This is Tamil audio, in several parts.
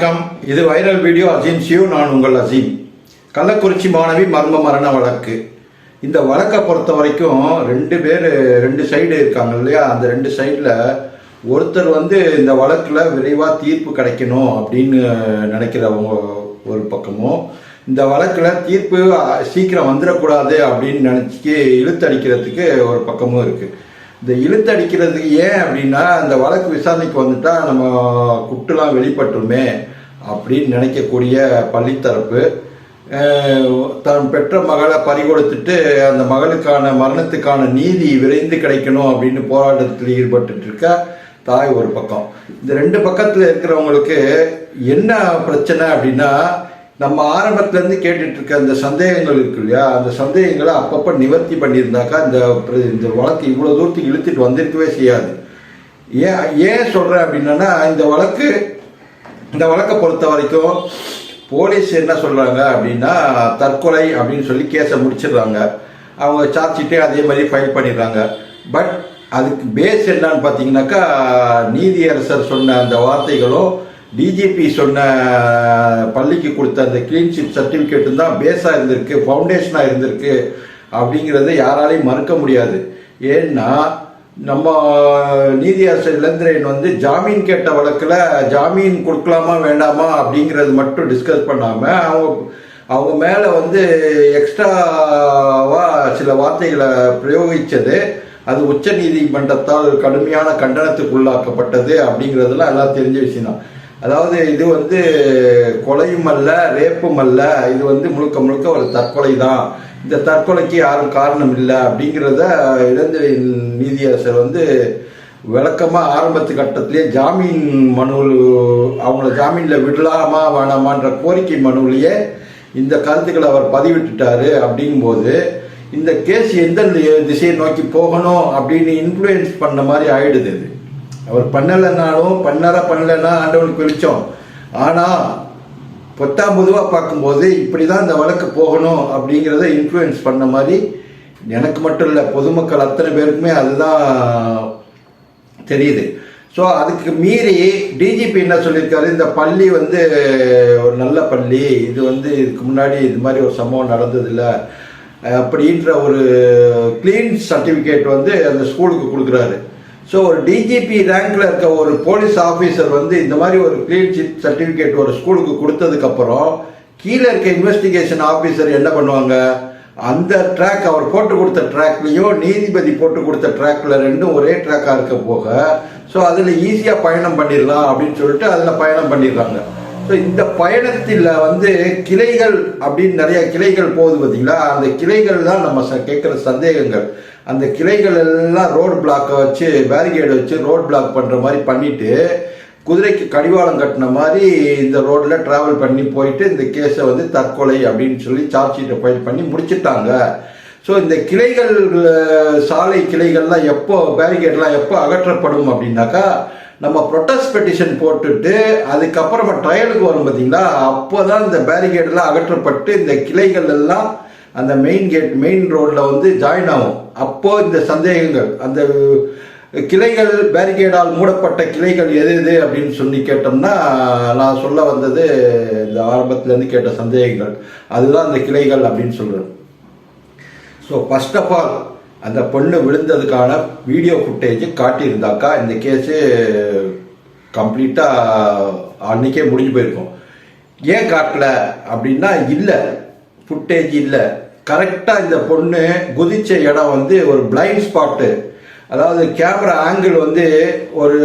வணக்கம். இது வைரல் வீடியோ அசீம் சியூ நான் உங்கள் அசீம். கள்ளக்குறிச்சி மாணவி மர்ம மரண வழக்கு. இந்த வழக்கை பொறுத்த வரைக்கும் ரெண்டு பேர் ரெண்டு சைடு இருக்காங்க இல்லையா? அந்த ரெண்டு சைடில் ஒருத்தர் வந்து இந்த வழக்கில் விரைவாக தீர்ப்பு கிடைக்கணும் அப்படின்னு நினைக்கிறவங்க ஒரு பக்கமும் இந்த வழக்கில் தீர்ப்பு சீக்கிரம் வந்துடக்கூடாது அப்படின்னு நினச்சி இழுத்தடிக்கிறதுக்கு ஒரு பக்கமும் இருக்குது இந்த இழுத்தடிக்கிறதுக்கு ஏன் அப்படின்னா அந்த வழக்கு விசாரணைக்கு வந்துட்டா நம்ம குட்டுலாம் வெளிப்பட்டுருமே அப்படின்னு நினைக்கக்கூடிய பள்ளித்தரப்பு அஹ், தான் பெற்ற மகளை பறிகொடுத்துட்டு அந்த மகளுக்கான மரணத்துக்கான நீதி விரைந்து கிடைக்கணும் அப்படின்னு போராட்டத்தில் ஈடுபட்டு இருக்க தாய் ஒரு பக்கம். இந்த ரெண்டு பக்கத்தில் இருக்கிறவங்களுக்கு என்ன பிரச்சனை அப்படின்னா நம்ம ஆரம்பத்திலேருந்து கேட்டுட்டு இருக்க அந்த சந்தேகங்கள் இருக்கு இல்லையா? அந்த சந்தேகங்களை அப்பப்போ நிவர்த்தி பண்ணியிருந்தாக்கா இந்த பிர- இந்த வழக்கு இவ்வளோ தூரத்துக்கு இழுத்துட்டு வந்திருக்கவே செய்யாது. ஏன் ஏன் சொல்கிறேன் அப்படின்னா இந்த வழக்கு இந்த வழக்கை பொறுத்த வரைக்கும் போலீஸ் என்ன சொல்கிறாங்க அப்படின்னா தற்கொலை அப்படின்னு சொல்லி கேஸை முடிச்சிடுறாங்க. அவங்க சார்ஜ் அதே மாதிரி ஃபைல் பண்ணிடுறாங்க. பட் அதுக்கு பேஸ் என்னன்னு பார்த்தீங்கன்னாக்கா நீதியரசர் சொன்ன அந்த வார்த்தைகளும் டிஜிபி சொன்ன பள்ளிக்கு கொடுத்த அந்த க்ளீன் ஷீட் சர்டிஃபிகேட்டும் தான் பேஸாக இருந்திருக்கு ஃபவுண்டேஷனாக இருந்திருக்கு அப்படிங்கிறத யாராலையும் மறுக்க முடியாது. ஏன்னா நம்ம நீதியரசர் இளந்திரன் வந்து ஜாமீன் கேட்ட வழக்கில் ஜாமீன் கொடுக்கலாமா வேண்டாமா அப்படிங்கிறது மட்டும் டிஸ்கஸ் பண்ணாமல் அவங்க அவங்க மேலே வந்து எக்ஸ்ட்ராவாக சில வார்த்தைகளை பிரயோகித்தது அது உச்ச நீதிமன்றத்தால் கடுமையான கண்டனத்துக்கு உள்ளாக்கப்பட்டது அப்படிங்கிறதுலாம் எல்லாம் தெரிஞ்ச விஷயம் தான் அதாவது இது வந்து கொலையும் அல்ல ரேப்பும் அல்ல. இது வந்து முழுக்க முழுக்க ஒரு தற்கொலை தான் இந்த தற்கொலைக்கு யாரும் காரணம் இல்லை அப்படிங்கிறத இளந்திரை நீதியரசர் வந்து விளக்கமாக ஆரம்பத்து கட்டத்திலே ஜாமீன் மனு அவங்கள ஜாமீனில் விடலாமா வேணாமான்ற கோரிக்கை மனுவிலேயே இந்த கருத்துக்களை அவர் பதிவிட்டுட்டாரு அப்படிங்கும்போது இந்த கேஸ் எந்த திசையை நோக்கி போகணும் அப்படின்னு இன்ஃப்ளூயன்ஸ் பண்ண மாதிரி ஆயிடுது இது. அவர் பண்ணலைனாலும் பண்ணாரா பண்ணலைன்னா ஆண்டவனுக்கு வெளிச்சம். ஆனால் பத்தாம் பொதுவாக பார்க்கும்போது இப்படி தான் இந்த வழக்கு போகணும் அப்படிங்கிறத இன்ஃப்ளூயன்ஸ் பண்ண மாதிரி எனக்கு மட்டும் இல்லை பொதுமக்கள் அத்தனை பேருக்குமே அதுதான் தெரியுது. ஸோ அதுக்கு மீறி டிஜிபி என்ன சொல்லியிருக்காரு? இந்த பள்ளி வந்து ஒரு நல்ல பள்ளி. இது வந்து இதுக்கு முன்னாடி இது மாதிரி ஒரு சம்பவம் நடந்ததில்ல. அப்படின்ற ஒரு க்ளீன் சர்டிஃபிகேட் வந்து அந்த ஸ்கூலுக்கு கொடுக்குறாரு. ஸோ ஒரு டிஜிபி ரேங்க்ல இருக்க ஒரு போலீஸ் ஆஃபீஸர் வந்து இந்த மாதிரி ஒரு கிளீன் சிட் சர்டிஃபிகேட் ஒரு ஸ்கூலுக்கு கொடுத்ததுக்கப்புறம் கீழே இருக்க இன்வெஸ்டிகேஷன் ஆஃபீஸர் என்ன பண்ணுவாங்க? அந்த ட்ராக் அவர் போட்டு கொடுத்த ட்ராக்லையும் நீதிபதி போட்டு கொடுத்த ட்ராக்ல ரெண்டும் ஒரே ட்ராக்காக இருக்க போக ஸோ அதில் ஈஸியாக பயணம் பண்ணிடலாம் அப்படின்னு சொல்லிட்டு அதில் பயணம் பண்ணிடுறாங்க. ஸோ இந்த பயணத்தில் வந்து கிளைகள் அப்படின்னு நிறைய கிளைகள் போகுது பார்த்தீங்களா அந்த கிளைகள் தான் நம்ம ச கேட்குற சந்தேகங்கள். அந்த கிளைகள் எல்லாம் ரோடு பிளாக்கை வச்சு பேரிகேடு வச்சு ரோட் பிளாக் பண்ணுற மாதிரி பண்ணிட்டு குதிரைக்கு கடிவாளம் கட்டின மாதிரி இந்த ரோட்டில் ட்ராவல் பண்ணி போயிட்டு இந்த கேஸை வந்து தற்கொலை அப்படின்னு சொல்லி சார்ஜ் ஷீட்டை ஃபைல் பண்ணி முடிச்சிட்டாங்க. ஸோ இந்த கிளைகள் சாலை கிளைகள்லாம் எப்போ பேரிகேட்லாம் எப்போ அகற்றப்படும் அப்படின்னாக்கா நம்ம ப்ரொட்டஸ்ட் பெட்டிஷன் போட்டுட்டு அதுக்கப்புறமா ட்ரையலுக்கு வரும் பார்த்தீங்களா அப்போ தான் இந்த பேரிகேடெல்லாம் அகற்றப்பட்டு இந்த கிளைகள் எல்லாம் அந்த மெயின் கேட் மெயின் ரோட்டில் வந்து ஜாயின் ஆகும். அப்போ இந்த சந்தேகங்கள் அந்த கிளைகள் பேரிகேடால் மூடப்பட்ட கிளைகள் எது எது அப்படின்னு சொல்லி கேட்டோம்னா நான் சொல்ல வந்தது இந்த ஆரம்பத்துலேருந்து கேட்ட சந்தேகங்கள். அதுதான் அந்த கிளைகள் அப்படின்னு சொல்கிறேன் ஸோ ஃபர்ஸ்ட் ஆஃப் ஆல் அந்த பொண்ணு விழுந்ததுக்கான வீடியோ ஃபுட்டேஜ் காட்டியிருந்தாக்கா இந்த கேஸு கம்ப்ளீட்டாக அன்னைக்கே முடிஞ்சு போயிருக்கும். ஏன் காட்டல அப்படின்னா இல்லை. ஃபுட்டேஜ் இல்லை. கரெக்டாக இந்த பொண்ணு குதிச்ச இடம் வந்து ஒரு பிளைண்ட் ஸ்பாட்டு அதாவது கேமரா ஆங்கிள் வந்து ஒரு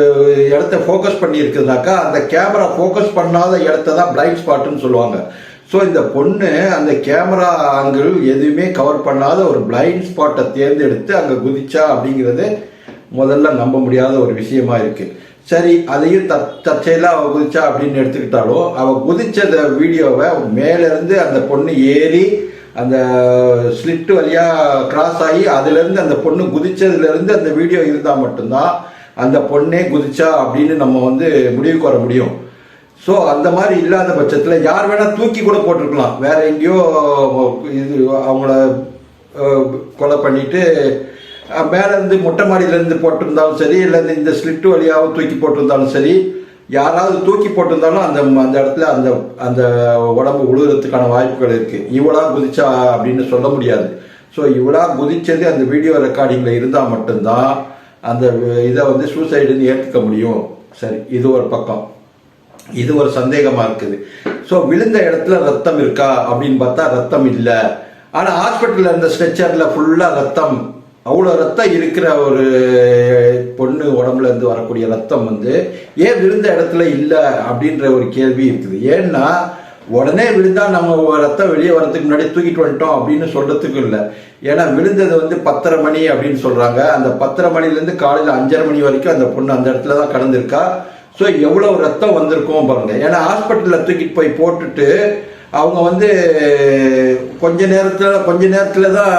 இடத்த ஃபோக்கஸ் பண்ணியிருக்குதுனாக்கா அந்த கேமரா ஃபோக்கஸ் பண்ணாத இடத்த தான் பிளைண்ட் ஸ்பாட்டுன்னு சொல்லுவாங்க. ஸோ இந்த பொண்ணு அந்த கேமரா ஆங்கிள் எதுவுமே கவர் பண்ணாத ஒரு பிளைண்ட் ஸ்பாட்டை தேர்ந்தெடுத்து அங்கே குதிச்சா அப்படிங்கிறது முதல்ல நம்ப முடியாத ஒரு விஷயமா இருக்குது சரி அதையும் தத் தற்செயலாக அவள் குதிச்சா அப்படின்னு எடுத்துக்கிட்டாலும் அவள் குதித்த வீடியோவை மேலேருந்து அந்த பொண்ணு ஏறி அந்த ஸ்லிட் வழியாக கிராஸ் ஆகி அதுலேருந்து அந்த பொண்ணு குதித்ததுலேருந்து அந்த வீடியோ இருந்தால் மட்டும்தான் அந்த பொண்ணே குதிச்சா அப்படின்னு நம்ம வந்து முடிவுக்கு வர முடியும். ஸோ அந்த மாதிரி இல்லாத பட்சத்தில் யார் வேணால் தூக்கி கூட போட்டிருக்கலாம். வேற எங்கேயோ இது அவங்கள கொலை பண்ணிட்டு மேலேருந்து இருந்து மொட்டை மாடியிலேருந்து போட்டிருந்தாலும் சரி இல்லை இந்த ஸ்லிட்டு வழியாகவும் தூக்கி போட்டிருந்தாலும் சரி யாராவது தூக்கி போட்டிருந்தாலும் அந்த அந்த இடத்துல அந்த அந்த உடம்பு உழுகிறதுக்கான வாய்ப்புகள் இருக்குது இவளா குதிச்சா அப்படின்னு சொல்ல முடியாது. ஸோ இவளா குதிச்சது அந்த வீடியோ ரெக்கார்டிங்கில் இருந்தால் மட்டும்தான் அந்த இதை வந்து சூசைடுன்னு ஏற்றுக்க முடியும். சரி இது ஒரு பக்கம். இது ஒரு சந்தேகமா இருக்குது. ஸோ விழுந்த இடத்துல ரத்தம் இருக்கா? அப்படின்னு பார்த்தா ரத்தம் இல்லை. ஆனால் ஹாஸ்பிட்டலில் இருந்த ஸ்ட்ரெச்சரில் ஃபுல்லாக ரத்தம். அவ்வளோ ரத்தம் இருக்கிற ஒரு பொண்ணு உடம்புல இருந்து வரக்கூடிய ரத்தம் வந்து ஏன் விழுந்த இடத்துல இல்லை? அப்படின்ற ஒரு கேள்வி இருக்குது. ஏன்னா உடனே விழுந்தா நம்ம ரத்தம் வெளியே வரதுக்கு முன்னாடி தூக்கிட்டு வந்துட்டோம் அப்படின்னு சொல்றதுக்கு இல்லை. ஏன்னா விழுந்தது வந்து பத்தரை மணி அப்படின்னு சொல்றாங்க. அந்த பத்தரை மணிலேருந்து காலையில் அஞ்சரை மணி வரைக்கும் அந்த பொண்ணு அந்த இடத்துல தான் கடந்திருக்கா. ஸோ எவ்வளோ ரத்தம் வந்திருக்கும் பாருங்க. ஏன்னா ஹாஸ்பிட்டலில் தூக்கிட்டு போய் போட்டுட்டு அவங்க வந்து கொஞ்ச நேரத்தில் கொஞ்ச நேரத்தில் தான்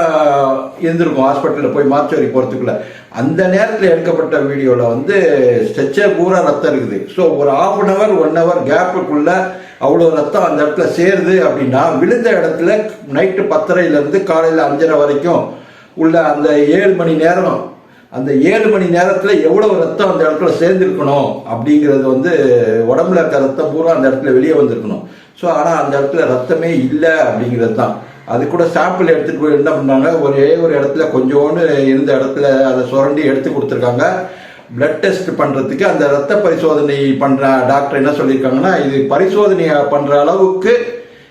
இருந்திருக்கும் ஹாஸ்பிட்டலில் போய் மார்ச்சுவரி போகிறதுக்குள்ள அந்த நேரத்தில் எடுக்கப்பட்ட வீடியோவில் வந்து ஸ்ட்ரெச்சர் பூரா ரத்தம் இருக்குது. ஸோ ஒரு half an hour one hour கேப்புக்குள்ள அவ்வளோ ரத்தம் அந்த இடத்துல சேருது அப்படின்னா விழுந்த இடத்துல நைட்டு பத்தரையிலேருந்து காலையில் அஞ்சரை வரைக்கும் உள்ள அந்த ஏழு மணி நேரம் அந்த ஏழு மணி நேரத்தில் எவ்வளவு ரத்தம் அந்த இடத்துல சேர்ந்துருக்கணும் அப்படிங்கிறது வந்து உடம்புல இருக்க ரத்தம் பூரா அந்த இடத்துல வெளியே வந்திருக்கணும். ஸோ ஆனால் அந்த இடத்துல ரத்தமே இல்லை அப்படிங்கிறது தான் அது கூட சாம்பிள் எடுத்துகிட்டு போய் என்ன பண்ணாங்க? ஒரே ஒரு இடத்துல கொஞ்சோன்னு இருந்த இடத்துல அதை சுரண்டி எடுத்து கொடுத்துருக்காங்க. பிளட் டெஸ்ட் பண்ணுறதுக்கு அந்த ரத்த பரிசோதனை பண்ணுற டாக்டர் என்ன சொல்லியிருக்காங்கன்னா இது பரிசோதனை பண்ணுற அளவுக்கு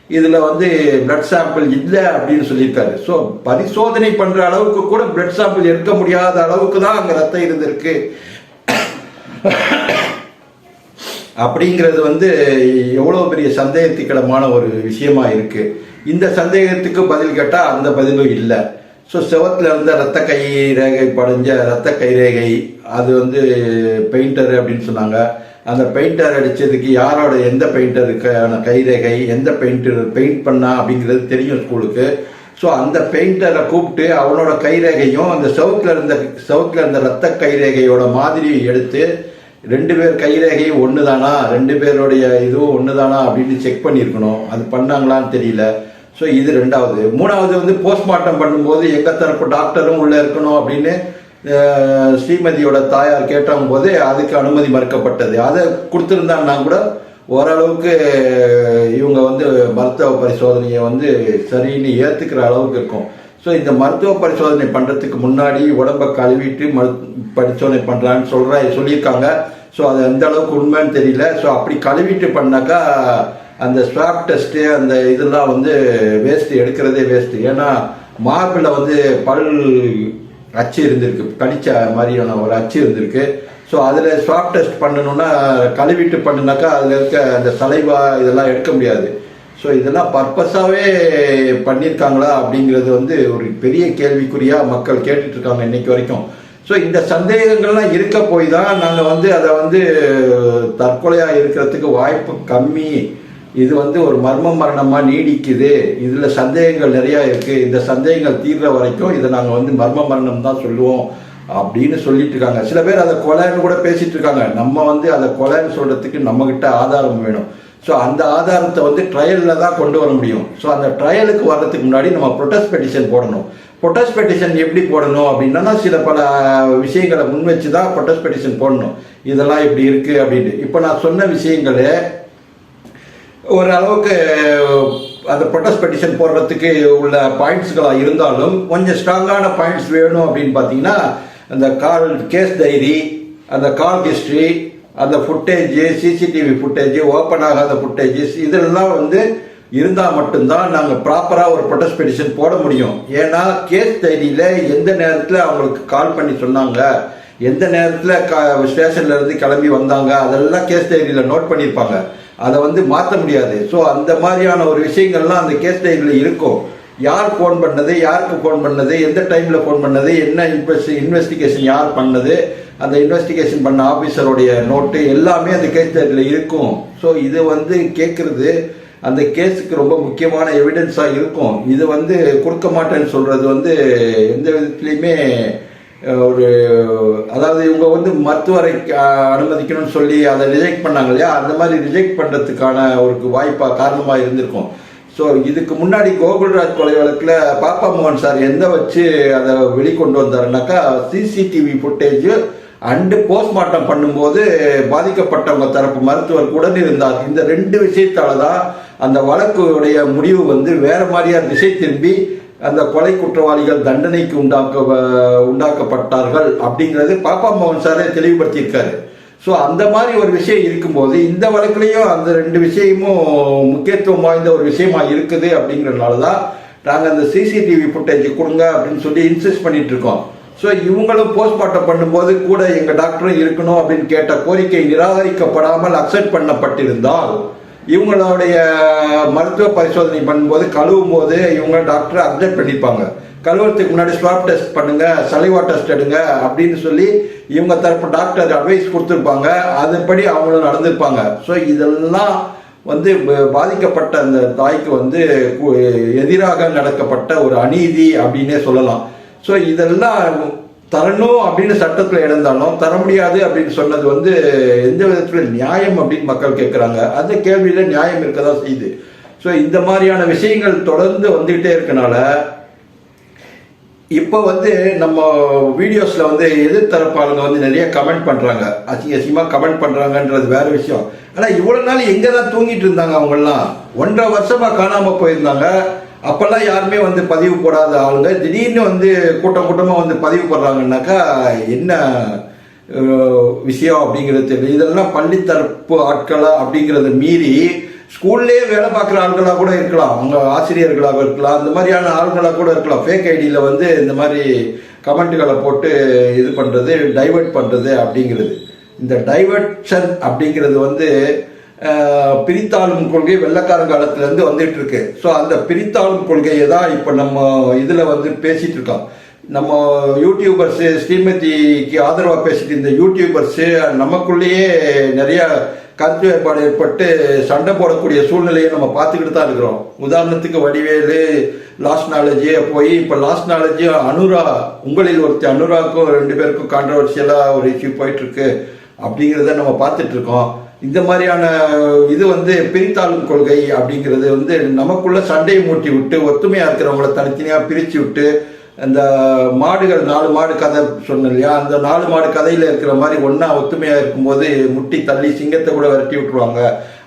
இதில் வந்து பிளட் சாம்பிள் இல்லை அப்படின்னு சொல்லியிருக்காரு. ஸோ பரிசோதனை பண்ணுற அளவுக்கு கூட பிளட் சாம்பிள் எடுக்க முடியாத அளவுக்கு தான் அங்கே ரத்தம் இருந்திருக்கு. அப்படிங்கிறது வந்து எவ்வளோ பெரிய சந்தேகத்துக்கிடமான ஒரு விஷயமா இருக்கு. இந்த சந்தேகத்துக்கு பதில் கேட்டால் அந்த பதிலும் இல்லை. ஸோ செவத்தில் இருந்த ரத்த கை ரேகை படைஞ்ச ரத்த கை ரேகை அது வந்து பெயிண்டர் அப்படின்னு சொன்னாங்க. அந்த பெயிண்டர் அடித்ததுக்கு யாரோட எந்த பெயிண்டருக்கான கைரேகை எந்த பெயிண்டர் பெயிண்ட் பண்ணா அப்படிங்கிறது தெரியும் ஸ்கூலுக்கு ஸோ அந்த பெயிண்டரை கூப்பிட்டு அவனோட கைரேகையும் அந்த சவுத்தில் இருந்த சவுத்தில் இருந்த ரத்த கைரேகையோட மாதிரியும் எடுத்து ரெண்டு பேர் கைரேகையும் ஒன்று தானா ரெண்டு பேருடைய இதுவும் ஒன்று தானா அப்படின்னு செக் பண்ணியிருக்கணும். அது பண்ணாங்களான்னு தெரியல. ஸோ இது ரெண்டாவது. மூணாவது வந்து போஸ்ட்மார்ட்டம் பண்ணும்போது எங்கள் தரப்பு டாக்டரும் உள்ளே இருக்கணும் அப்படின்னு ஸ்ரீமதியோட தாயார் கேட்டவங்க போது அதுக்கு அனுமதி மறுக்கப்பட்டது. அதை கொடுத்துருந்தாங்கன்னா கூட ஓரளவுக்கு இவங்க வந்து மருத்துவ பரிசோதனையை வந்து சரின்னு ஏற்றுக்கிற அளவுக்கு இருக்கும். ஸோ இந்த மருத்துவ பரிசோதனை பண்ணுறதுக்கு முன்னாடி உடம்பை கழுவிட்டு மரு பரிசோதனை பண்ணுறான்னு சொல்கிற சொல்லியிருக்காங்க. ஸோ அது எந்த அளவுக்கு உண்மைன்னு தெரியல. ஸோ அப்படி கழுவிட்டு பண்ணாக்கா அந்த ஸ்வாப் டெஸ்ட்டு அந்த இதெல்லாம் வந்து வேஸ்ட்டு எடுக்கிறதே வேஸ்ட்டு ஏன்னா மார்பில் வந்து பல் அச்சு இருந்திருக்கு. கடிச்ச மாதிரியான ஒரு அச்சு இருந்திருக்கு. ஸோ அதில் ஸ்வாப் டெஸ்ட் பண்ணணும்னா கழுவிட்டு பண்ணுனாக்கா அதில் இருக்க அந்த சலைவா இதெல்லாம் எடுக்க முடியாது. ஸோ இதெல்லாம் பர்பஸாகவே பண்ணியிருக்காங்களா அப்படிங்கிறது வந்து ஒரு பெரிய கேள்விக்குறியாக மக்கள் கேட்டுட்ருக்காங்க இன்னைக்கு வரைக்கும். ஸோ இந்த சந்தேகங்கள்லாம் இருக்க போய் தான் நாங்கள் வந்து அதை வந்து தற்கொலையாக இருக்கிறதுக்கு வாய்ப்பு கம்மி இது வந்து ஒரு மர்ம மரணமாக நீடிக்குது. இதில் சந்தேகங்கள் நிறையா இருக்குது இந்த சந்தேகங்கள் தீர்ற வரைக்கும் இதை நாங்கள் வந்து மர்ம மரணம் தான் சொல்லுவோம் அப்படின்னு சொல்லிட்டு இருக்காங்க. சில பேர் அதை கொலைன்னு கூட பேசிட்டு இருக்காங்க. நம்ம வந்து அதை கொலைன்னு சொல்றதுக்கு நம்மகிட்ட ஆதாரம் வேணும். ஸோ அந்த ஆதாரத்தை வந்து ட்ரையலில் தான் கொண்டு வர முடியும். ஸோ அந்த ட்ரையலுக்கு வர்றதுக்கு முன்னாடி நம்ம ப்ரொட்டஸ்ட் பெட்டிஷன் போடணும். ப்ரொட்டஸ்ட் பெட்டிஷன் எப்படி போடணும் அப்படின்னா சில பல விஷயங்களை முன் வச்சு தான் ப்ரொட்டஸ்ட் பெட்டிஷன் போடணும். இதெல்லாம் இப்படி இருக்குது அப்படின்னு. இப்போ நான் சொன்ன விஷயங்களே ஓரளவுக்கு அந்த ப்ரொட்டஸ்ட் பெட்டிஷன் போடுறதுக்கு உள்ள பாயிண்ட்ஸ்களாக இருந்தாலும் கொஞ்சம் ஸ்ட்ராங்கான பாயிண்ட்ஸ் வேணும் அப்படின்னு பார்த்தீங்கன்னா அந்த கால் கேஸ் டைரி அந்த கால் ஹிஸ்ட்ரி அந்த ஃபுட்டேஜு சிசிடிவி ஃபுட்டேஜ் ஓப்பன் ஆகாத ஃபுட்டேஜஸ் இதெல்லாம் வந்து இருந்தால் மட்டும்தான் நாங்கள் ப்ராப்பராக ஒரு ப்ரொட்டஸ்ட் பெட்டிஷன் போட முடியும். ஏன்னா கேஸ் டைரியில் எந்த நேரத்தில் அவங்களுக்கு கால் பண்ணி சொன்னாங்க எந்த நேரத்தில் க ஸ்டேஷன்லேருந்து கிளம்பி வந்தாங்க அதெல்லாம் கேஸ் டைரியில் நோட் பண்ணியிருப்பாங்க அதை வந்து மாற்ற முடியாது. ஸோ அந்த மாதிரியான ஒரு விஷயங்கள்லாம் அந்த கேஸ் டைமில் இருக்கும். யார் ஃபோன் பண்ணது யாருக்கு ஃபோன் பண்ணது எந்த டைமில் ஃபோன் பண்ணது என்ன இன்வெஸ்ட் இன்வெஸ்டிகேஷன் யார் பண்ணது அந்த இன்வெஸ்டிகேஷன் பண்ண ஆஃபீஸருடைய நோட்டு எல்லாமே அந்த கேஸ் டைமில் இருக்கும். ஸோ இது வந்து கேட்குறது அந்த கேஸுக்கு ரொம்ப முக்கியமான எவிடன்ஸாக இருக்கும். இது வந்து கொடுக்க மாட்டேன்னு சொல்கிறது வந்து எந்த விதத்துலையுமே ஒரு அதாவது இவங்க வந்து மருத்துவரை அனுமதிக்கணும்னு சொல்லி அதை ரிஜெக்ட் பண்ணாங்க இல்லையா? அந்த மாதிரி ரிஜெக்ட் பண்ணுறதுக்கான ஒரு வாய்ப்பாக காரணமாக இருந்திருக்கும். ஸோ இதுக்கு முன்னாடி கோகுல்ராஜ் கொலை வழக்கில் பாப்பா மோகன் சார் எந்த வச்சு அதை வெளிக்கொண்டு வந்தாருனாக்கா சிசிடிவி ஃபுட்டேஜ் அண்டு போஸ்ட்மார்ட்டம் பண்ணும்போது பாதிக்கப்பட்டவங்க தரப்பு மருத்துவர் உடன் இருந்தார். இந்த ரெண்டு விஷயத்தால தான் அந்த வழக்குடைய முடிவு வந்து வேற மாதிரியா திசை திரும்பி அந்த கொலை குற்றவாளிகள் தண்டனைக்கு உண்டாக்க உண்டாக்கப்பட்டார்கள் அப்படிங்கிறது பாப்பா மோகன் சாரே தெளிவுபடுத்தியிருக்காரு. ஸோ அந்த மாதிரி ஒரு விஷயம் இருக்கும்போது இந்த வழக்குலையும் அந்த ரெண்டு விஷயமும் முக்கியத்துவம் வாய்ந்த ஒரு விஷயமா இருக்குது அப்படிங்கிறதுனால தான் நாங்கள் அந்த சிசிடிவி ஃபுட்டேஜ் கொடுங்க அப்படின்னு சொல்லி இன்சிஸ்ட் பண்ணிட்டு இருக்கோம். ஸோ இவங்களும் போஸ்ட்மார்ட்டம் பண்ணும்போது கூட எங்கள் டாக்டரும் இருக்கணும் அப்படின்னு கேட்ட கோரிக்கை நிராகரிக்கப்படாமல் அக்செப்ட் பண்ணப்பட்டிருந்தால் இவங்களுடைய மருத்துவ பரிசோதனை பண்ணும்போது கழுவும் போது இவங்க டாக்டர் அப்டேட் பண்ணியிருப்பாங்க கழுவுறதுக்கு முன்னாடி ஸ்வாப் டெஸ்ட் பண்ணுங்க சலிவா டெஸ்ட் எடுங்க அப்படின்னு சொல்லி இவங்க தரப்பு டாக்டர் அட்வைஸ் கொடுத்துருப்பாங்க. அதுபடி அவங்களும் நடந்திருப்பாங்க. ஸோ இதெல்லாம் வந்து பாதிக்கப்பட்ட அந்த தாய்க்கு வந்து எதிராக நடக்கப்பட்ட ஒரு அநீதி அப்படின்னே சொல்லலாம். ஸோ இதெல்லாம் தரணும் அப்படின்னு சட்டத்தில் இருந்தாலும் தர முடியாது அப்படின்னு சொன்னது வந்து எந்த விதத்தில் நியாயம் அப்படின்னு மக்கள் கேட்குறாங்க அந்த கேள்வியில் நியாயம் இருக்க தான் செய்யுது. ஸோ இந்த மாதிரியான விஷயங்கள் தொடர்ந்து வந்துகிட்டே இருக்கனால இப்போ வந்து நம்ம வீடியோஸில் வந்து எதிர்த்தரப்பாளுங்க வந்து நிறைய கமெண்ட் பண்ணுறாங்க அசிங்க அசிங்கமாக கமெண்ட் பண்ணுறாங்கன்றது வேறு விஷயம். ஆனால் இவ்வளோ நாள் எங்கே தான் தூங்கிட்டு இருந்தாங்க அவங்களாம் ஒன்றரை வருஷமாக காணாமல் போயிருந்தாங்க. அப்போல்லாம் யாருமே வந்து பதிவு போடாத ஆளுங்க. திடீர்னு வந்து கூட்டம் கூட்டமாக வந்து பதிவு போடுறாங்கன்னாக்கா என்ன விஷயம் அப்படிங்கிறது தெரியல. இதெல்லாம் பள்ளி தரப்பு ஆட்களா அப்படிங்கிறத மீறி ஸ்கூல்லே வேலை பார்க்குற ஆட்களாக கூட இருக்கலாம். அவங்க ஆசிரியர்களாக இருக்கலாம். இந்த மாதிரியான ஆளுங்களாக கூட இருக்கலாம். ஃபேக் ஐடியில் வந்து இந்த மாதிரி கமெண்ட்டுகளை போட்டு இது பண்ணுறது டைவர்ட் பண்ணுறது அப்படிங்கிறது. இந்த டைவர்ஷன் அப்படிங்கிறது வந்து பிரித்தாளும் கொள்கை வெள்ளக்காரன் காலத்துலேருந்து வந்துட்டு இருக்கு ஸோ அந்த பிரித்தாளும் கொள்கையை தான் இப்போ நம்ம இதில் வந்து பேசிட்டு இருக்கோம். நம்ம யூடியூபர்ஸ் ஸ்ரீமதிக்கு ஆதரவாக பேசிட்டு இந்த யூடியூபர்ஸ் நமக்குள்ளேயே நிறைய கருத்து வேறுபாடு ஏற்பட்டு சண்டை போடக்கூடிய சூழ்நிலையை நம்ம பார்த்துக்கிட்டு தான் இருக்கிறோம். உதாரணத்துக்கு வடிவேலு லாஸ்ட் நாலேஜியே போய் இப்போ லாஸ்ட் நாலேஜ் அனுரா உங்களில் ஒருத்தர் அனுராக்கும் ரெண்டு பேருக்கும் கான்ட்ரவர்சியலாக ஒரு இஷ்யூ போயிட்டு இருக்கு. அப்படிங்கிறத நம்ம பார்த்துட்டு இருக்கோம். இந்த மாதிரியான இது வந்து பிரித்தாளும் கொள்கை அப்படிங்கிறது வந்து நமக்குள்ள சண்டையை மூட்டி விட்டு ஒத்துமையா இருக்கிறவங்கள தனித்தனியா பிரிச்சு விட்டு அந்த மாடுகள் நாலு மாடு கதை சொன்ன இல்லையா? அந்த நாலு மாடு கதையில இருக்கிற மாதிரி ஒன்றா ஒத்துமையா இருக்கும்போது முட்டி தள்ளி சிங்கத்தை கூட விரட்டி விட்டுருவாங்க.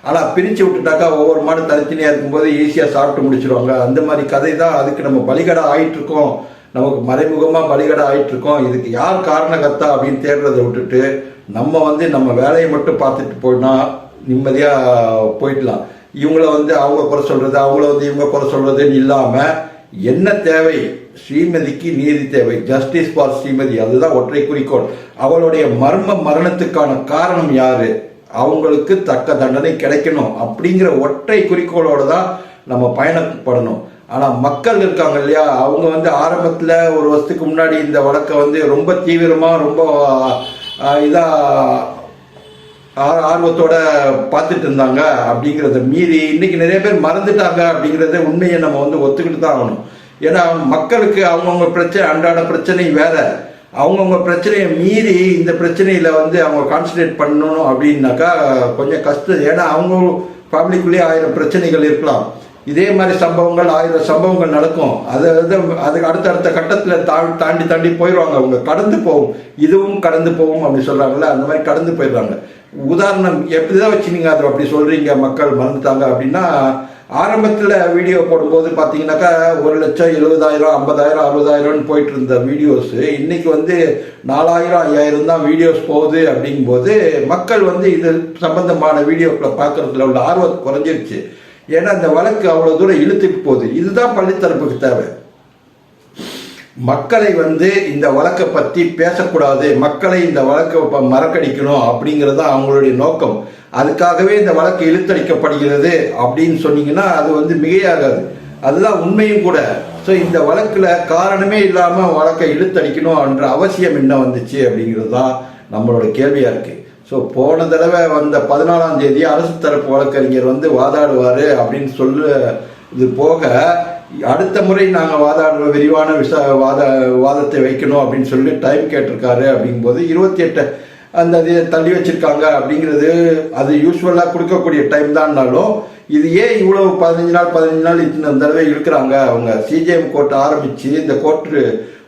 ஆனா பிரிச்சு விட்டுட்டாக்கா ஒவ்வொரு மாடு தனித்தனியா இருக்கும்போது ஈஸியா சாப்பிட்டு முடிச்சிருவாங்க. அந்த மாதிரி கதை தான் அதுக்கு நம்ம பலிகடா ஆயிட்டு இருக்கோம் நமக்கு மறைமுகமா பலிகடா ஆயிட்டு இருக்கோம் இதுக்கு யார் காரணகர்த்தா அப்படின்னு தேடுறதை விட்டுட்டு நம்ம வந்து நம்ம வேலையை மட்டும் பார்த்துட்டு போனா நிம்மதியாக போயிடலாம். இவங்கள வந்து அவங்க குறை சொல்கிறது அவங்கள வந்து இவங்க குறை சொல்கிறதுன்னு இல்லாமல் என்ன தேவை? ஸ்ரீமதிக்கு நீதி தேவை. Justice for Srimathi. அதுதான் ஒற்றை குறிக்கோள். அவளுடைய மர்ம மரணத்துக்கான காரணம் யாரு? அவங்களுக்கு தக்க தண்டனை கிடைக்கணும் அப்படிங்கிற ஒற்றை குறிக்கோளோடு தான் நம்ம பயணப்படணும். ஆனால் மக்கள் இருக்காங்க இல்லையா? அவங்க வந்து ஆரம்பத்தில் ஒரு வருஷத்துக்கு முன்னாடி இந்த வழக்கை வந்து ரொம்ப தீவிரமாக ரொம்ப இதாக ஆ- ஆர்வத்தோட பார்த்துட்டு இருந்தாங்க அப்படிங்கிறத மீறி இன்னைக்கு நிறைய பேர் மறந்துட்டாங்க அப்படிங்கிறத உண்மையை நம்ம வந்து ஒத்துக்கிட்டு தான் ஆகணும். ஏன்னா மக்களுக்கு அவங்கவுங்க பிரச்சனை அன்றாட பிரச்சனை வேற. அவங்கவுங்க பிரச்சனையை மீறி இந்த பிரச்சனையில வந்து அவங்க கான்சன்ட்ரேட் பண்ணணும் அப்படின்னாக்கா கொஞ்சம் கஷ்டம். ஏன்னா அவங்க ஃபேமிலிக்குள்ளேயே ஆயிரம் பிரச்சனைகள் இருக்கலாம். இதே மாதிரி சம்பவங்கள் ஆயிரம் சம்பவங்கள் நடக்கும். அது அதுக்கு அடுத்தடுத்த கட்டத்தில் தா தாண்டி தாண்டி போயிடுவாங்க அவங்க. கடந்து போகும். இதுவும் கடந்து போகும் அப்படி சொல்கிறாங்கல்ல அந்த மாதிரி கடந்து போயிடுறாங்க. உதாரணம் எப்படிதான் வச்சு நீங்கள் அதை அப்படி சொல்கிறீங்க மக்கள் மறந்துட்டாங்க அப்படின்னா ஆரம்பத்தில் வீடியோ போடும்போது பார்த்தீங்கன்னாக்கா ஒரு லட்சம் எழுபதாயிரம் ஐம்பதாயிரம் அறுபதாயிரம்னு போயிட்டு இருந்த வீடியோஸு இன்னைக்கு வந்து நாலாயிரம் ஐயாயிரம் தான் வீடியோஸ் போகுது அப்படிங்கும்போது மக்கள் வந்து இது சம்பந்தமான வீடியோக்களை பார்க்குறதுல உள்ள ஆர்வம் குறைஞ்சிருச்சு. ஏன்னா இந்த வழக்கு அவ்வளோ தூரம் இழுத்துட்டு போகுது. இதுதான் பள்ளித்தரப்புக்கு தேவை. மக்களை வந்து இந்த வழக்கை பற்றி பேசக்கூடாது. மக்களை இந்த வழக்கை ப- மறக்கடிக்கணும் அப்படிங்கிறது தான் அவங்களுடைய நோக்கம். அதுக்காகவே இந்த வழக்கு இழுத்தடிக்கப்படுகிறது அப்படின்னு சொன்னீங்கன்னா அது வந்து மிகையாகாது. அதுதான் உண்மையும் கூட. ஸோ இந்த வழக்கில் காரணமே இல்லாமல் வழக்கை இழுத்தடிக்கணும் என்ற அவசியம் என்ன வந்துச்சு அப்படிங்கிறது தான் நம்மளோட கேள்வியாக இருக்குது ஸோ போன தடவை வந்த பதினாலாம் தேதி அரசு தரப்பு வழக்கறிஞர் வந்து வாதாடுவார் அப்படின்னு சொல்ல இது போக அடுத்த முறை நாங்கள் வாதாடுற விரிவான விசா வாத வாதத்தை வைக்கணும் அப்படின்னு சொல்லி டைம் கேட்டிருக்காரு அப்படிங்கும்போது இருபத்தி எட்டு அந்த இது தள்ளி வச்சிருக்காங்க அப்படிங்கிறது அது யூஸ்வலாக கொடுக்கக்கூடிய டைம் தான்னாலும் இது ஏன் இவ்வளோ பதினஞ்சு நாள் பதினஞ்சு நாள் இத்தனை தடவை இழுக்கிறாங்க? அவங்க சிஜிஎம் கோர்ட் ஆரம்பித்து இந்த கோர்ட்டு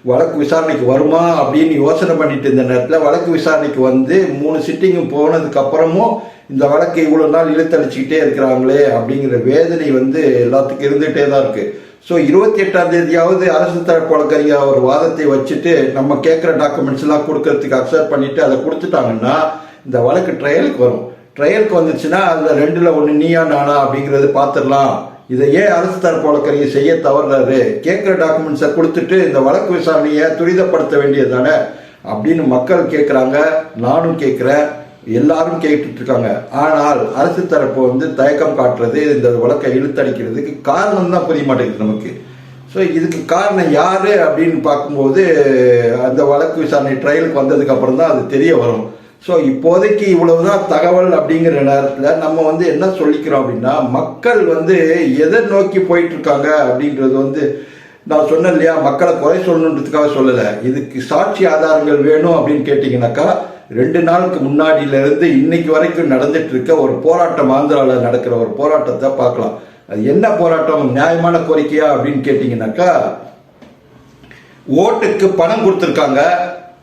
வழக்கு விசாரணைக்கு வருமா அப்படின்னு யோசனை பண்ணிட்டு இருந்த நேரத்தில் வழக்கு விசாரணைக்கு வந்து மூணு சிட்டிங்கும் போனதுக்கப்புறமும் இந்த வழக்கை இவ்வளோ நாள் இழுத்தடிச்சுக்கிட்டே இருக்கிறாங்களே அப்படிங்கிற வேதனை வந்து எல்லாத்துக்கும் இருந்துகிட்டே தான் இருக்குது ஸோ இருபத்தி எட்டாம் தேதியாவது அரசு தரப்பு வழக்கறிஞர் ஒரு வாதத்தை வச்சுட்டு நம்ம கேட்குற டாக்குமெண்ட்ஸ் எல்லாம் கொடுக்கறதுக்கு அக்செப்ட் பண்ணிட்டு அதை கொடுத்துட்டாங்கன்னா இந்த வழக்கு ட்ரையலுக்கு வரும். ட்ரையலுக்கு வந்துச்சுன்னா அதில் ரெண்டில் ஒன்று நீயா நானா அப்படிங்கிறது பார்த்துடலாம். இதை ஏன் அரசு தரப்பு வழக்கறிஞர் செய்ய தவறுறாரு கேட்குற டாக்குமெண்ட்ஸை கொடுத்துட்டு இந்த வழக்கு விசாரணையை துரிதப்படுத்த வேண்டியது தானே அப்படின்னு மக்கள் கேட்குறாங்க நானும் கேட்குறேன் எல்லாரும் கேட்டுட்டு இருக்காங்க ஆனால் அரசு தரப்பு வந்து தயக்கம் காட்டுறது இந்த வழக்கை இழுத்தடிக்கிறதுக்கு காரணம் தான் புரிய மாட்டேங்குது நமக்கு. ஸோ இதுக்கு காரணம் யார் அப்படின்னு பார்க்கும்போது அந்த வழக்கு விசாரணை ட்ரையலுக்கு வந்ததுக்கு அப்புறம் தான் அது தெரிய வரும். ஸோ இப்போதைக்கு இவ்வளவுதான் தகவல் அப்படிங்கிற நேரத்தில் நம்ம வந்து என்ன சொல்லிக்கிறோம் அப்படின்னா மக்கள் வந்து எதை நோக்கி போயிட்டு இருக்காங்க அப்படின்றது வந்து நான் சொன்னேன் இல்லையா? மக்களை குறை சொல்லணுன்றதுக்காக சொல்லலை. இதுக்கு சாட்சி ஆதாரங்கள் வேணும் அப்படின்னு கேட்டிங்கனாக்கா ரெண்டு நாளுக்கு முன்னாடியில இருந்து இன்னைக்கு வரைக்கும் நடந்துட்டு இருக்க ஒரு போராட்டம் ஆந்திராவில் நடக்கிற ஒரு போராட்டத்தை பார்க்கலாம். அது என்ன போராட்டம்? நியாயமான கோரிக்கையா அப்படின்னு கேட்டிங்கனாக்கா ஓட்டுக்கு பணம் கொடுத்துருக்காங்க.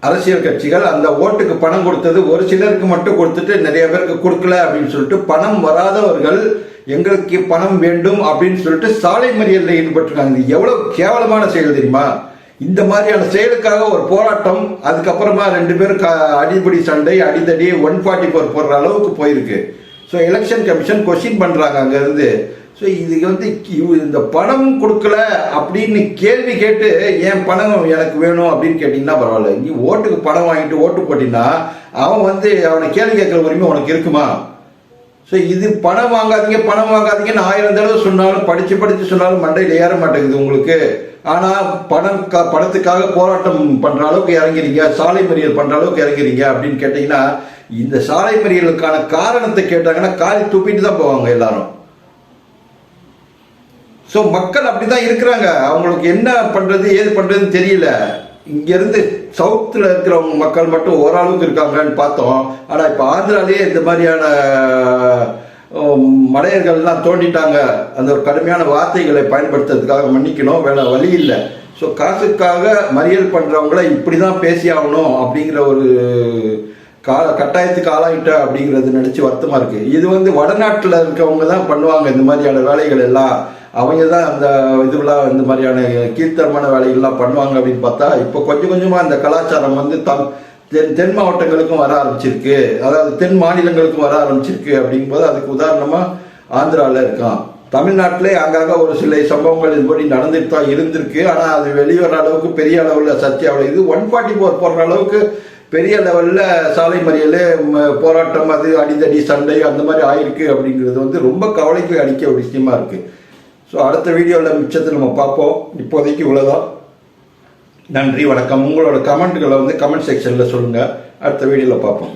அரசியல் கட்சிகள் அந்த ஓட்டுக்கு பணம் கொடுத்தது ஒரு சிலருக்கு மட்டும் கொடுத்துட்டு நிறைய பேருக்கு கொடுக்கல அப்படின்னு சொல்லிட்டு பணம் வராதவர்கள் எங்களுக்கு பணம் வேண்டும் அப்படின்னு சொல்லிட்டு சாலை மறியலில் ஈடுபட்டிருக்காங்க. எவ்வளவு கேவலமான செயல் தெரியுமா? இந்த மாதிரியான செயலுக்காக ஒரு போராட்டம் அதுக்கப்புறமா ரெண்டு பேரும் க- அடிபடி சண்டை அடிதடி ஒன் ஃபார்ட்டி ஃபோர் போடுற அளவுக்கு போயிருக்கு. ஸோ எலெக்ஷன் கமிஷன் கொஸ்டின் பண்ணுறாங்க அங்கேருந்து. ஸோ இது வந்து இந்த பணம் கொடுக்கல அப்படின்னு கேள்வி கேட்டு என் பணம் எனக்கு வேணும் அப்படின்னு கேட்டிங்கன்னா பரவாயில்ல. நீ ஓட்டுக்கு பணம் வாங்கிட்டு ஓட்டு போட்டின்னா அவன் வந்து அவனை கேள்வி கேட்குற உரிமை உனக்கு இருக்குமா? ஸோ இது பணம் வாங்காதீங்க பணம் வாங்காதீங்கன்னு ஆயிரம் தடவை சொன்னாலும் படித்து படித்து சொன்னாலும் மண்டையில் ஏற மாட்டேங்குது உங்களுக்கு. ஆனால் பணம் க பணத்துக்காக போராட்டம் பண்ணுற அளவுக்கு இறங்கிறீங்க சாலை மறியல் பண்ணுற அளவுக்கு இறங்கிறீங்க அப்படின்னு கேட்டிங்கன்னா இந்த சாலை மறியலுக்கான காரணத்தை கேட்டாங்கன்னா காலி துப்பிட்டு தான் போவாங்க எல்லாரும். ஸோ மக்கள் அப்படிதான் இருக்கிறாங்க. அவங்களுக்கு என்ன பண்றது ஏது பண்றதுன்னு தெரியல. இங்கேருந்து சவுத்தில் இருக்கிறவங்க மக்கள் மட்டும் ஓரளவுக்கு இருக்காங்கன்னு பார்த்தோம். ஆனால் இப்போ ஆந்திராலேயே இந்த மாதிரியான மலையர்கள்லாம் தோண்டிட்டாங்க. அந்த ஒரு கடுமையான வார்த்தைகளை பயன்படுத்துறதுக்காக மன்னிக்கணும். வேலை வழி இல்லை. ஸோ காசுக்காக மறியல் பண்ணுறவங்கள இப்படி தான் பேசி ஆகணும் அப்படிங்கிற ஒரு கால கட்டாயத்துக்கு ஆளாயிட்ட அப்படிங்கிறது நினச்சி வருத்தமாக இருக்குது இது வந்து வடநாட்டில் இருக்கவங்க தான் பண்ணுவாங்க இந்த மாதிரியான வேலைகள் எல்லாம். அவங்க தான் அந்த இதுலாம் இந்த மாதிரியான கீர்த்தனமான வேலைகள்லாம் பண்ணுவாங்க அப்படின்னு பார்த்தா இப்போ கொஞ்சம் கொஞ்சமாக அந்த கலாச்சாரம் வந்து தம் தென் தென் மாவட்டங்களுக்கும் வர ஆரம்பிச்சிருக்கு. அதாவது தென் மாநிலங்களுக்கும் வர ஆரம்பிச்சிருக்கு அப்படிங்கும்போது அதுக்கு உதாரணமாக ஆந்திராவில் இருக்கான். தமிழ்நாட்டிலே அங்கங்கே ஒரு சில சம்பவங்கள் இதுபடி நடந்துட்டு தான் இருந்திருக்கு. ஆனால் அது வெளிவர அளவுக்கு பெரிய அளவில் சர்ச்சையாவில் இது ஒன் ஃபார்ட்டி ஃபோர் போடுற அளவுக்கு பெரிய லெவலில் சாலை மறியல் போராட்டம் அது அடிதடி சண்டை அந்த மாதிரி ஆயிருக்கு அப்படிங்கிறது வந்து ரொம்ப கவலைக்கு அடிக்க ஒரு விஷயமா இருக்குது ஸோ அடுத்த வீடியோவில் மிச்சத்தை நம்ம பார்ப்போம். இப்போதைக்கு இவ்வளோதான் நன்றி வணக்கம். உங்களோட கமெண்ட்டுகளை வந்து கமெண்ட் செக்ஷனில் சொல்லுங்கள் அடுத்த வீடியோவில் பார்ப்போம்.